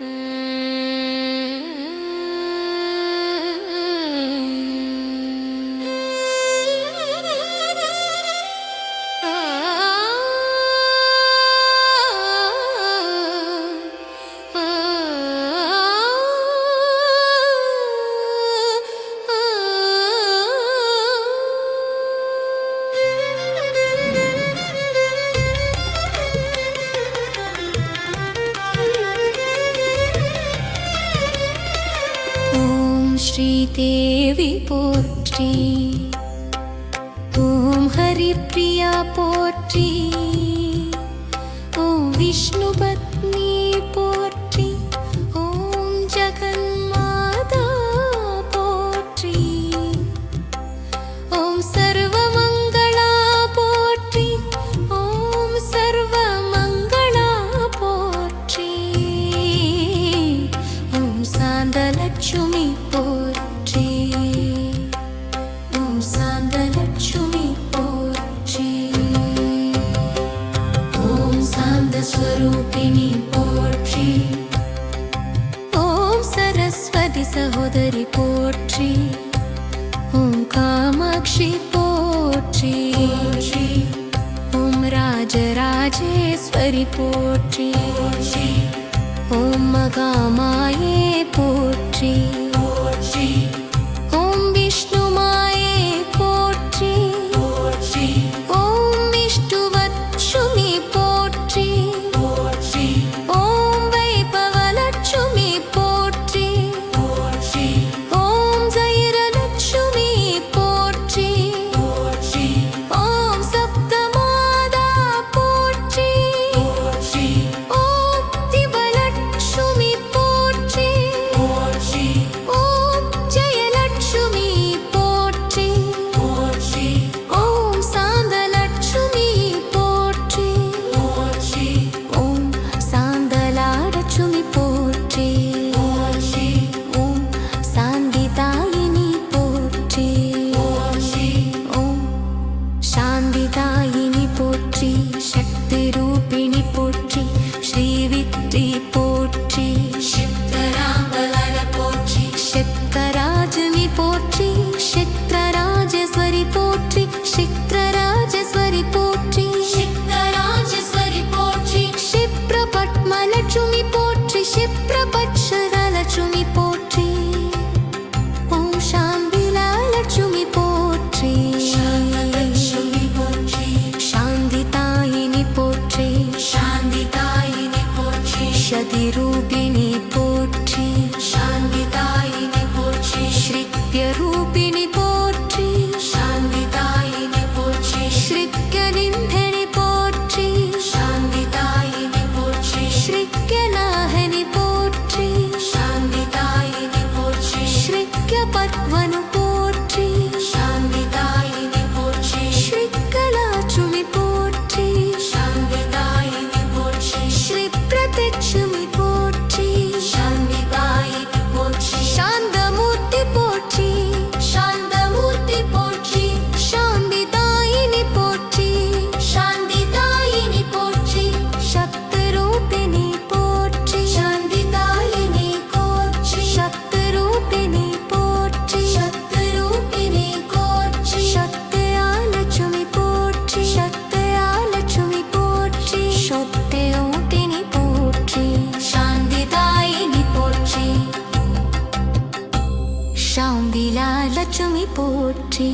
Mm. Sri Devi போற்றி. ஓம் ஹரிப்ரியா போற்றி. ஓம் விஷ்ணுபத் ராஜேஸ்வரி போற்றி. ஓம் மகாமாயே போற்றி. பிணிப்பு शाम्बिला लक्ष्मी पोत्री